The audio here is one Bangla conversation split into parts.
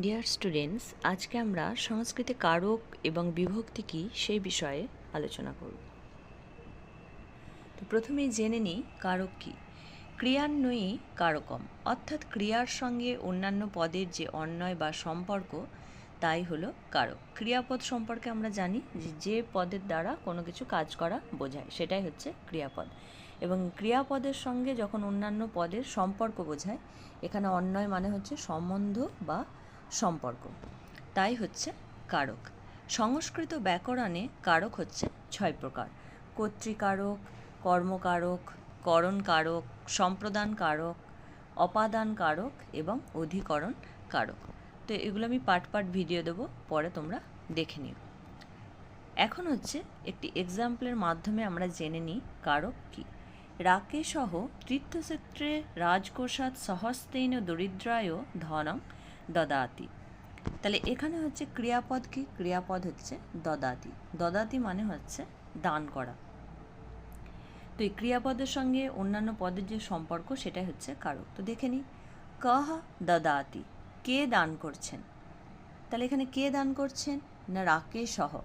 ডিয়ার স্টুডেন্টস আজকে আমরা সংস্কৃতে কারক এবং বিভক্তি কী সেই বিষয়ে আলোচনা করব। তো প্রথমেই জেনে নিই কারক কী। ক্রিয়ান্বয়ী কারকম, অর্থাৎ ক্রিয়ার সঙ্গে অন্যান্য পদের যে অন্যয় বা সম্পর্ক, তাই হলো কারক। ক্রিয়াপদ সম্পর্কে আমরা জানি যে যে পদের দ্বারা কোনো কিছু কাজ করা বোঝায়, সেটাই হচ্ছে ক্রিয়াপদ। এবং ক্রিয়াপদের সঙ্গে যখন অন্যান্য পদের সম্পর্ক বোঝায়, এখানে অন্যয় মানে হচ্ছে সম্বন্ধ বা সম্পর্ক। তাই হচ্ছে কারক। সংস্কৃত ব্যাকরণে কারক হচ্ছে ছয় প্রকার। কর্তৃকারক, কর্মকারক করণ কারক সম্প্রদান কারক অপাদান কারক এবং অধিকরণ কারক তো এগুলো আমি পার্ট পার্ট ভিডিও দেবো, পরে তোমরা দেখে নিও। এখন হচ্ছে একটি এক্সাম্পলের মাধ্যমে আমরা জেনে নিই কারক কী। রাকে সহ তীর্থক্ষেত্রে রাজকোষাৎ সহস্তেন দরিদ্রায় ধনম দদাতি। তাহলে এখানে হচ্ছে ক্রিয়াপদ কি? ক্রিয়াপদ হচ্ছে দদাতি। দদাতি মানে হচ্ছে দান করা। তো এই ক্রিয়াপদের সঙ্গে অন্যান্য পদের যে সম্পর্ক, সেটাই হচ্ছে কারক তো দেখে নিই কহ দদাতি, কে দান করছেন? তাহলে এখানে কে দান করছেন? না রাকেশ সহ?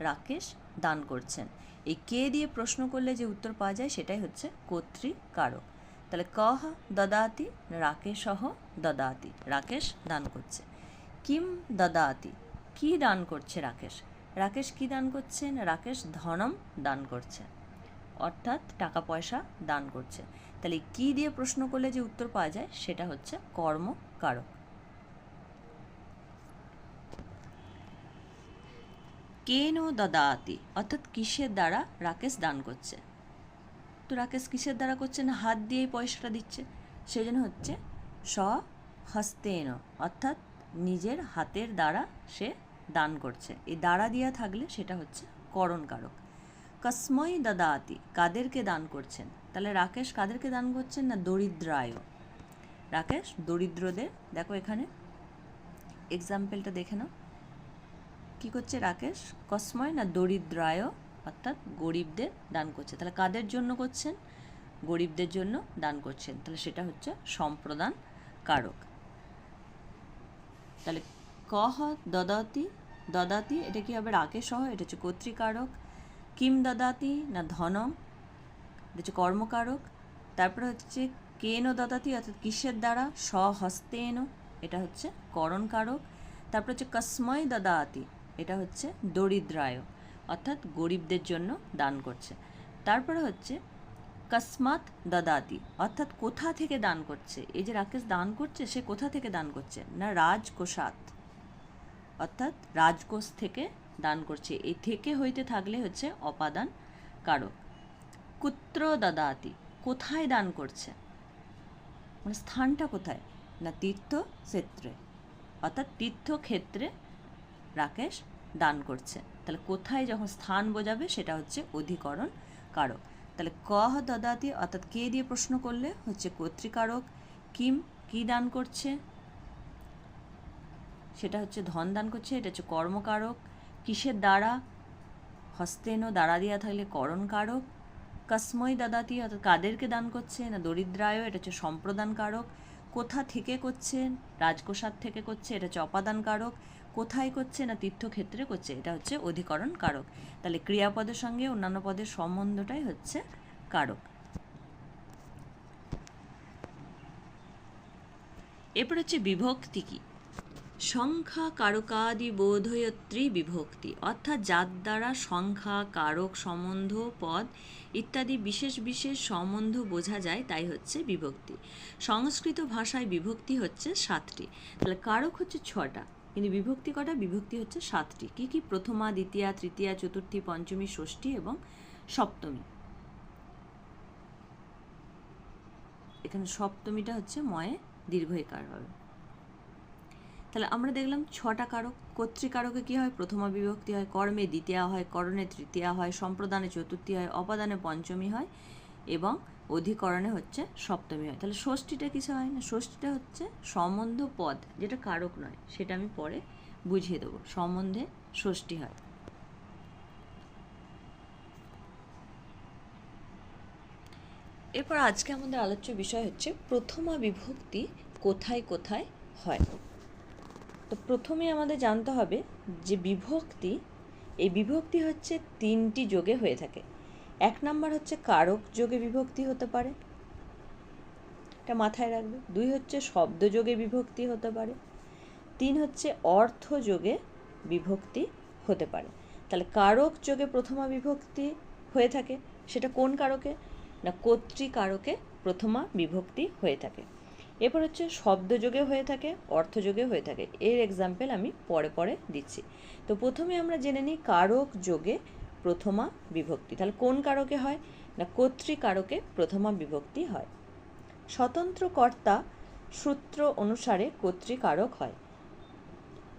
রাকেশ দান করছেন। এই কে দিয়ে প্রশ্ন করলে যে উত্তর পাওয়া যায়, সেটাই হচ্ছে কর্তৃকারক। তাহলে কহ দদাতি, রাকেশ সহ দদাতি। রাকেশ দান করছে। কিম দদাতি? কি দান করছে রাকেশ? রাকেশ কি দান করছেন রাকেশ ধনম দান করছে। অর্থাৎ টাকা পয়সা দান করছে। তাহলে কি দিয়ে প্রশ্ন করলে যে উত্তর পাওয়া যায়? সেটা হচ্ছে কর্মকারক কেন দদাতি? অর্থাৎ কিসের দ্বারা রাকেশ দান করছে? তো রাকেশ কিসের দ্বারা করছে না? হাত দিয়েই পয়সাটা দিচ্ছে। সেই জন্য হচ্ছে স হস্তেন অর্থাৎ নিজের হাতের দ্বারা সে দান করছে। এই দ্বারা দিয়া থাকলে সেটা হচ্ছে করণ কারক কসময় দদাতি, কাদেরকে দান করছেন? তাহলে রাকেশ কাদেরকে দান করছেন না দরিদ্রায়? রাকেশ, দরিদ্রদের, দেখো এখানে এক্সাম্পলটা দেখে নাও। কী করছে রাকেশ? কসময় না দরিদ্রায় অর্থাৎ গরিবদের দান করছে। তাহলে কাদের জন্য করছেন? গরিবদের জন্য দান করছেন। তাহলে সেটা হচ্ছে সম্প্রদান কারক। তাহলে কহ দদাতি দদাতি এটা কি হবে রাকেশ সহ এটা হচ্ছে কর্তৃকারক। কিম দদাতি না ধনম? এটা হচ্ছে কর্মকারক। তারপরে হচ্ছে কেন দদাতি অর্থাৎ কিসের দ্বারা? স্বহস্তেন এটা হচ্ছে করণকারক। তারপর হচ্ছে কসময় দদাতি, এটা হচ্ছে দরিদ্রায়। অর্থাৎ গরিবদের জন্য দান করছে। তারপরে হচ্ছে কসমাত দদাতি, অর্থাৎ কোথা থেকে দান করছে? এই যে রাকেশ দান করছে, সে কোথা থেকে দান করছে? না রাজকোষাত, অর্থাৎ রাজকোষ থেকে দান করছে। এই থেকে হইতে থাকলে হচ্ছে অপাদান কারক। কুত্র দাদাতি, কোথায় দান করছে? মানে স্থানটা কোথায়? না তীর্থ ক্ষেত্রে অর্থাৎ তীর্থক্ষেত্রে রাকেশ দান করছে। তাহলে কোথায় যখন স্থান বোঝাবে, সেটা হচ্ছে অধিকরণ কারক। তাহলে কহ দদাতি অর্থাৎ কে দিয়ে প্রশ্ন করলে? হচ্ছে কর্তৃকারক। কিম কি দান করছে? সেটা হচ্ছে ধন দান করছে, এটা হচ্ছে কর্মকারক। কিসের দ্বারা? হস্তেন দ্বারা দিয়া থাকলে করণকারক কসময় দাদাতি অর্থাৎ কাদেরকে দান করছে? না দরিদ্রায় এটা হচ্ছে সম্প্রদান কারক। কোথা থেকে করছে রাজকোষার থেকে করছে? এটা হচ্ছে অপাদান কারক। কোথায় করছে না তীর্থক্ষেত্রে করছে, এটা হচ্ছে অধিকরণ কারক। তাহলে ক্রিয়াপদের সঙ্গে অন্যান্য পদের সম্বন্ধটাই হচ্ছে কারক। এরপর হচ্ছে বিভক্তি কি? সংখ্যা কারকাদি বোধয়ত্রী বিভক্তি, অর্থাৎ যার দ্বারা সংখ্যা, কারক, সম্বন্ধ, পদ ইত্যাদি বিশেষ বিশেষ সম্বন্ধ বোঝা যায়, তাই হচ্ছে বিভক্তি। সংস্কৃত ভাষায় বিভক্তি হচ্ছে সাতটি। তাহলে কারক হচ্ছে ছটা। কিন্তু বিভক্তি কটা বিভক্তি হচ্ছে সাতটি। কি কি? প্রথমা, দ্বিতীয়া, তৃতীয়া, চতুর্থী, পঞ্চমী, ষষ্ঠী এবং সপ্তমী। এখানে সপ্তমীটা হচ্ছে ময়ে দীর্ঘইকার হবে তাহলে আমরা দেখলাম ছটা কারক। কর্তৃকারকে কী হয়? প্রথমা বিভক্তি হয়, কর্মে দ্বিতীয়া হয়, করণে তৃতীয়া হয়, সম্প্রদানে চতুর্থী হয় অপাদানে পঞ্চমী হয় এবং অধিকরণে হচ্ছে সপ্তমী হয়। তাহলে ষষ্ঠীটা কিছু হয় না? ষষ্ঠীটা হচ্ছে সম্বন্ধ পদ, যেটা কারক নয়, সেটা আমি পরে বুঝিয়ে দেবো। সম্বন্ধে ষষ্ঠী হয়। এরপর আজকে আমাদের আলোচ্য বিষয় হচ্ছে প্রথমা বিভক্তি কোথায় কোথায় হয়। তো প্রথমে আমাদের জানতে হবে যে বিভক্তি, এই বিভক্তি হচ্ছে তিনটি যোগে হয়ে থাকে। এক নাম্বার হচ্ছে কারক যোগে বিভক্তি হতে পারে। এটা মাথায় রাখবে। দুই হচ্ছে শব্দ যোগে বিভক্তি হতে পারে। তিন হচ্ছে অর্থ যোগে বিভক্তি হতে পারে। তাহলে কারক যোগে প্রথমা বিভক্তি হয়ে থাকে, সেটা কোন কারকে? না কর্তৃকারকে প্রথমা বিভক্তি হয়ে থাকে। এরপর হচ্ছে শব্দযোগে হয়ে থাকে অর্থযোগে হয়ে থাকে। এর এক্সাম্পল আমি পরে পরে দিচ্ছি। তো প্রথমে আমরা জেনে নিই কারক যোগে প্রথমা বিভক্তি। তাহলে কোন কারকে হয়? না কর্তৃকারকে প্রথমা বিভক্তি হয়। স্বতন্ত্র কর্তা সূত্র অনুসারে কর্তৃকারক হয়।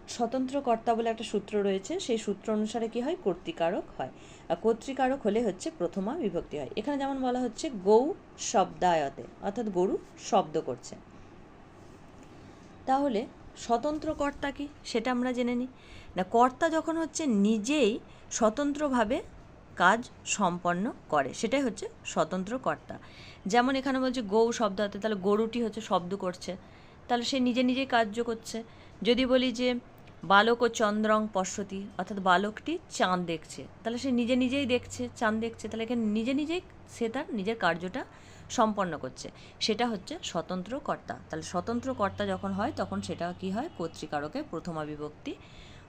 স্বতন্ত্র কর্তা বলে একটা সূত্র রয়েছে, সেই সূত্র অনুসারে কি হয়? কর্তৃকারক হয়। আর কর্তৃকারক হলে হচ্ছে প্রথমা বিভক্তি হয়। এখানে যেমন বলা হচ্ছে, গৌ শব্দায়তে, অর্থাৎ গরু শব্দ করছে। তাহলে স্বতন্ত্র কর্তা কি সেটা আমরা জেনে নিই। না, কর্তা যখন হচ্ছে নিজেই স্বতন্ত্রভাবে কাজ সম্পন্ন করে, সেটাই হচ্ছে স্বতন্ত্র কর্তা যেমন এখানে বলছে গৌ শব্দ হাতে তাহলে গরুটি হচ্ছে শব্দ করছে। তাহলে সে নিজে নিজেই কার্য করছে। যদি বলি যে বালক ও চন্দ্রং পশ্যতি, অর্থাৎ বালকটি চাঁদ দেখছে। তাহলে সে নিজে নিজেই দেখছে, চাঁদ দেখছে, তাহলে এখানে নিজে নিজেই সে তার নিজের কার্যটা সম্পন্ন করছে। সেটা হচ্ছে স্বতন্ত্র কর্তা। তাহলে স্বতন্ত্র কর্তা যখন হয়, তখন সেটা কি হয়? কর্তৃকারকে প্রথমা বিভক্তি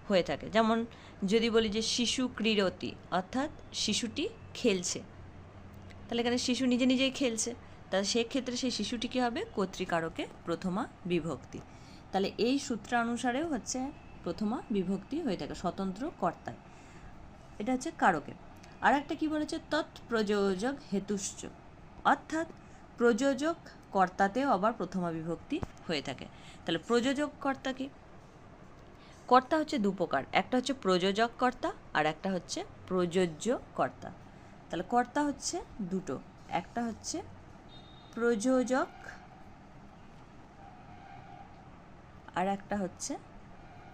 হয়ে থাকে। যেমন যদি বলি যে শিশু ক্রীড়তি, অর্থাৎ শিশুটি খেলছে। তাহলে এখানে শিশু নিজে নিজেই খেলছে। তাহলে সেক্ষেত্রে সেই শিশুটি কী হবে? কর্তৃকারকে প্রথমা বিভক্তি। তাহলে এই সূত্রানুসারেও হচ্ছে প্রথমা বিভক্তি হয়ে থাকে, স্বতন্ত্র কর্তায় এটা হচ্ছে কারকে আর একটা কী বলেছে? তৎপ্রযোজক হেতুশ্চ। অর্থাৎ প্রযোজক কর্তাতেও আবার প্রথমা বিভক্তি হয়ে থাকে। তাহলে প্রযোজক কর্তা কি? কর্তা হচ্ছে দু প্রকার। একটা হচ্ছে প্রযোজক কর্তা আর একটা হচ্ছে প্রযোজ্য কর্তা। তাহলে কর্তা হচ্ছে দুটো। একটা হচ্ছে প্রযোজক আর একটা হচ্ছে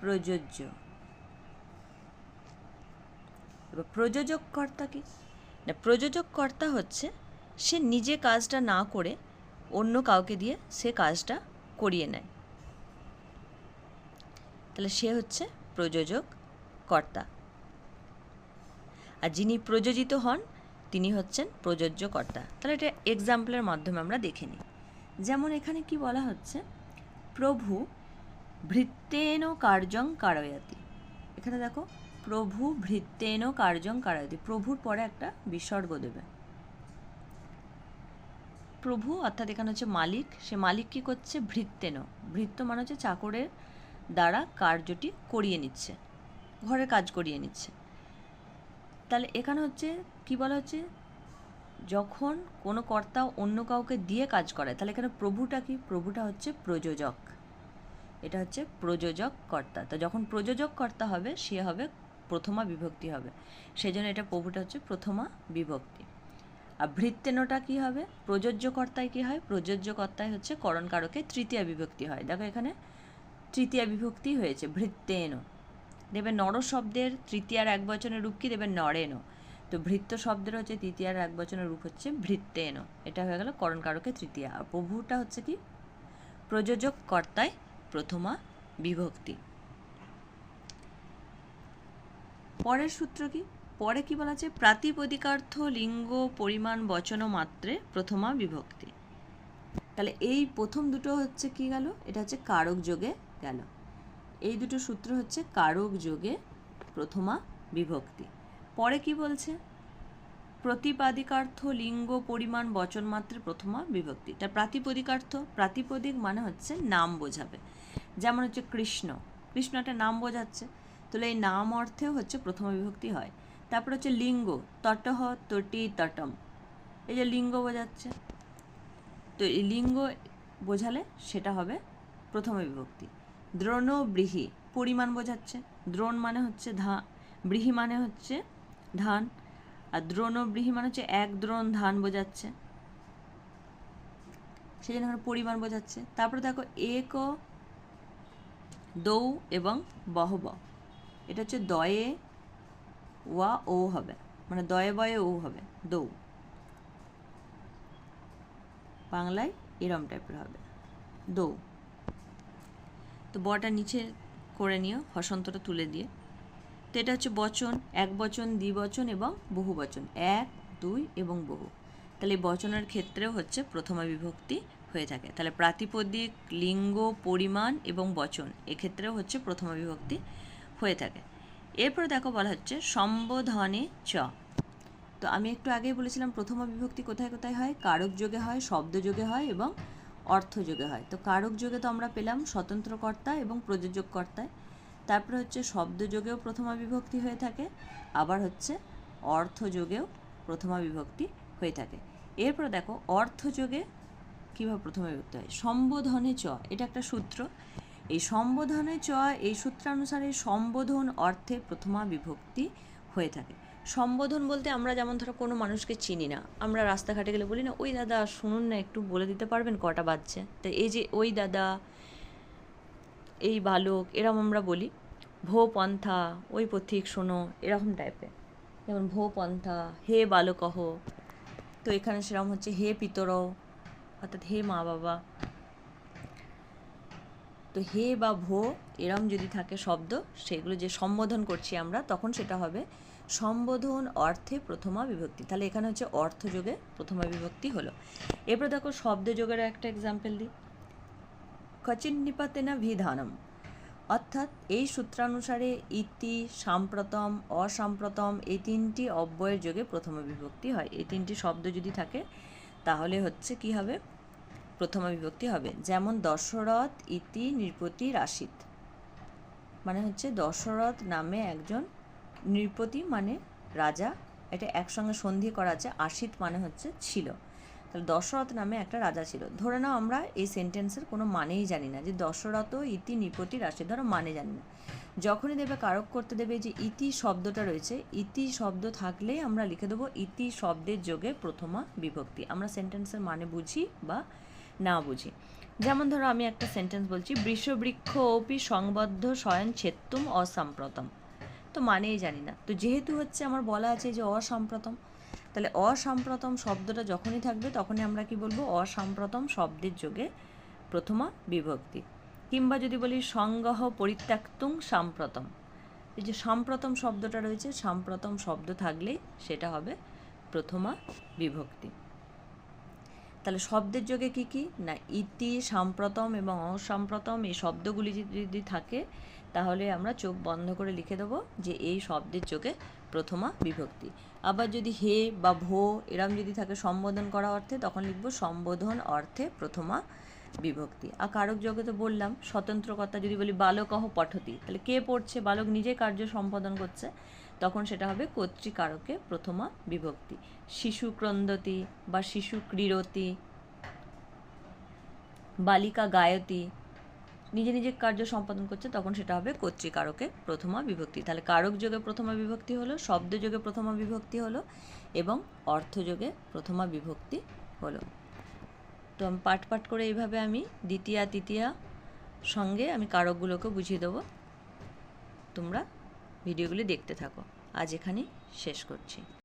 প্রযোজ্য। এবার প্রযোজক কর্তা কি? না প্রযোজক কর্তা হচ্ছে সে নিজে কাজটা না করে অন্য কাউকে দিয়ে সে কাজটা করিয়ে নেয়। তাহলে সে হচ্ছে প্রযোজক কর্তা আর যিনি প্রযোজিত হন, তিনি হচ্ছেন প্রযোজ্য কর্তা তাহলে এটা এক্সাম্পলের মাধ্যমে আমরা দেখে নিই। যেমন এখানে কি বলা হচ্ছে? প্রভু ভৃত্তেন কার্যং কারয়াতি। এখানে দেখো, প্রভু ভৃত্তেন কার্যং কারয়াতি। প্রভুর পরে একটা বিসর্গ দেবে। প্রভু অর্থাৎ এখানে হচ্ছে মালিক। সে মালিক কি করছে? ভৃত্তেন ভৃত্য মানে হচ্ছে চাকরের দ্বারা কার্যটি করিয়ে নিচ্ছে। ঘরের কাজ করিয়ে নিচ্ছে। তাহলে এখানে হচ্ছে, কি বলা হচ্ছে? যখন কোনো কর্তা অন্য কাউকে দিয়ে কাজ করায়, তাহলে এখানে প্রভুটা কি? প্রভুটা হচ্ছে প্রযোজক। এটা হচ্ছে প্রযোজক কর্তা তো যখন প্রযোজক কর্তা হবে, সে হবে প্রথমা বিভক্তি হবে। সেই জন্য এটা প্রভুটা হচ্ছে প্রথমা বিভক্তি। আর ভৃত্তেনটা কি হবে? প্রযোজ্য কর্তায় কি হয়? প্রযোজ্য কর্তায় হচ্ছে করণকারকে তৃতীয় বিভক্তি হয়। দেখো এখানে তৃতীয় বিভক্তি হয়েছে ভৃত্তেন দেবে নর শব্দের তৃতীয়ার এক বচনের রূপ কি? দেবে নরেন তো ভৃত্য শব্দের হচ্ছে তৃতীয়ার এক বচনের রূপ হচ্ছে ভৃত্তেন এটা হয়ে গেল করণকারকে তৃতীয়া। আর প্রভুটা হচ্ছে কি? প্রযোজক কর্তায় প্রথমা, বিভক্তি। পরের সূত্র কি? পরে কি বলা আছে? প্রাতিপদিকার্থ, লিঙ্গ, পরিমাণ, বচন মাত্রে প্রথমা, বিভক্তি। তাহলে এই প্রথম দুটো হচ্ছে কি গেল? এটা হচ্ছে কারক যোগে গেল। এই দুটো সূত্র হচ্ছে কারক যোগে প্রথমা, বিভক্তি। পরে কি বলছে? প্রতিপাদিকার্থ, লিঙ্গ, পরিমাণ, বচন, মাত্রে প্রথমা, বিভক্তি। তার প্রাতিপদিকার্থ, প্রাতিপদিক মানে হচ্ছে নাম বোঝাবে। যেমন হচ্ছে কৃষ্ণ। কৃষ্ণ একটা নাম বোঝাচ্ছে। তাহলে এই নাম অর্থেও হচ্ছে প্রথমা বিভক্তি হয়। তারপর হচ্ছে লিঙ্গ। তটহ তটি তটম। এই যে লিঙ্গ বোঝাচ্ছে। তো এই লিঙ্গ বোঝালে সেটা হবে প্রথম বিভক্তি। দ্রোণ বৃহি পরিমাণ বোঝাচ্ছে। দ্রোণ মানে হচ্ছে ধা বৃহি মানে হচ্ছে ধান। আর দ্রোণ বৃহি মানে হচ্ছে এক দ্রোণ ধান বোঝাচ্ছে। সেই জন্য পরিমাণ বোঝাচ্ছে। তারপরে দেখো এক দৌ এবং বহব এটা হচ্ছে দয়ে ওয়া ও হবে। মানে দয়ে বয়ে ও হবে, দৌ। বাংলায় এরম টাইপের হবে। দৌ। তো বটা নিচে করে নিও, হসন্তটা তুলে দিয়ে। তো এটা হচ্ছে বচন, এক বচন দ্বিবচন এবং বহু বচন। এক, দুই এবং বহু। তাহলে বচনের ক্ষেত্রেও হচ্ছে প্রথমা বিভক্তি হয়ে থাকে। তাহলে প্রাতিপদিক লিঙ্গ, পরিমাণ এবং বচন এক্ষেত্রেও হচ্ছে প্রথমা বিভক্তি হয়ে থাকে। এরপরে দেখো বলা হচ্ছে সম্বোধনে চ। তো আমি একটু আগেই বলেছিলাম প্রথমা বিভক্তি কোথায় কোথায় হয়? কারক যোগে হয়, শব্দ যোগে হয় এবং অর্থ যোগে হয়। তো কারক যোগে তো আমরা পেলাম স্বতন্ত্র কর্তা এবং প্রযোজক কর্তায় তারপরে হচ্ছে শব্দ যোগেও প্রথমা বিভক্তি হয়ে থাকে, আবার হচ্ছে অর্থ যোগেও প্রথমা বিভক্তি হয়ে থাকে। এরপর দেখো অর্থ যোগে কীভাবে প্রথমে বিভক্তি হয়? সম্বোধনে চ, এটা একটা সূত্র। এই সম্বোধনে চ, এই সূত্রানুসারে সম্বোধন অর্থে প্রথমা বিভক্তি হয়ে থাকে। সম্বোধন বলতে আমরা যেমন ধরো কোনো মানুষকে চিনি না, আমরা রাস্তাঘাটে গেলে বলি না, ওই দাদা, শুনুন না, একটু বলে দিতে পারবেন কটা বাজছে? তো এই যে, ওই দাদা, এই বালক, এরকম আমরা বলি। ভো পন্থা, ওই পথিক শোনো, এরকম টাইপের যেমন, ভো পন্থা, হে বালকহ, তো এখানে সেরকম হচ্ছে, হে পিতর অর্থাৎ হে মা বাবা। তো হে বা ভো এরম যদি থাকে শব্দ, সেগুলো যে সম্বোধন করছি আমরা, তখন সেটা হবে সম্বোধন অর্থে প্রথমা বিভক্তি। তাহলে এখানে হচ্ছে অর্থযোগে প্রথমা বিভক্তি হলো। এরপর দেখো শব্দযোগের একটা এক্সাম্পল দিই। কচিন নিপাতেনা ভিধানম অর্থাৎ এই সূত্রানুসারে ইতি, সাম্প্রতম, অসাম্প্রতম এই তিনটি অব্যয়ের যোগে প্রথমা বিভক্তি হয়। এই তিনটি শব্দ যদি থাকে তাহলে হচ্ছে কি হবে? প্রথমা বিভক্তি হবে। যেমন দশরথ ইতি নৃপতি রাশিদ মানে হচ্ছে দশরথ নামে একজন নৃপতি মানে রাজা। এটা একসঙ্গে সন্ধি করা আছে। আশিত মানে হচ্ছে ছিল। তাহলে দশরথ নামে একটা রাজা ছিল। ধরে নাও আমরা এই সেন্টেন্সের কোনো মানেই জানি না যে দশরথ ইতি নৃপতি রাশি ধরো মানে জানি না। যখনই দেবে কারক করতে দেবে যে ইতি শব্দটা রয়েছে, ইতি শব্দ থাকলে আমরা লিখে দেবো ইতি শব্দের যোগে প্রথমা বিভক্তি। আমরা সেন্টেন্সের মানে বুঝি বা না বুঝি। যেমন ধরো আমি একটা সেন্টেন্স বলছি বৃষবৃক্ষ অপি সংবদ্ধ স্বয়ং ছেত্তুম অসাম্প্রতম। তো মানেই জানি না। তো যেহেতু হচ্ছে আমার বলা আছে যে অসাম্প্রতম তাহলে অসাম্প্রতম শব্দটা যখনই থাকবে তখনই আমরা কি বলব? অসাম্প্রতম শব্দের যোগে প্রথমা বিভক্তি। কিংবা যদি বলি সংগ্রহ পরিত্যক্তুং সাম্প্রতম। এই যে সাম্প্রতম শব্দটা রয়েছে, সাম্প্রতম শব্দ থাকলেই সেটা হবে প্রথমা বিভক্তি। তাহলে শব্দের যোগে কি কি? না, ইতি, সাম্প্রতম এবং অসাম্প্রতম এই শব্দগুলি যদি থাকে, তাহলে আমরা চোখ বন্ধ করে লিখে দেবো যে এই শব্দের যোগে প্রথমা বিভক্তি। আবার যদি হে বা ভো এরম যদি থাকে সম্বোধন করা অর্থে, তখন লিখব সম্বোধন অর্থে প্রথমা বিভক্তি। আর কারক যোগে তো বললাম স্বতন্ত্র কথা যদি বলি বালকহ পঠতি, তাহলে কে পড়ছে? বালক নিজে কার্য সম্পাদন করছে। তখন সেটা হবে কর্তৃকারকে প্রথমা বিভক্তি। শিশু ক্রন্দতি বা শিশু ক্রীড়তি, বালিকা গায়তি, নিজে নিজে কার্য সম্পাদন করছে, তখন সেটা হবে কর্তৃকারকে প্রথমা বিভক্তি। তাহলে কারক যোগে প্রথমা বিভক্তি হলো, শব্দ যোগে প্রথমা বিভক্তি হলো এবং অর্থ যোগে প্রথমা বিভক্তি হলো। তো আমি পাট পাট করে এইভাবে আমি দ্বিতীয়া তৃতীয়া সঙ্গে আমি কারকগুলোকে বুঝিয়ে দেবো। তোমরা ভিডিওগুলি দেখতে থাকো। আজ এখানেই শেষ করছি।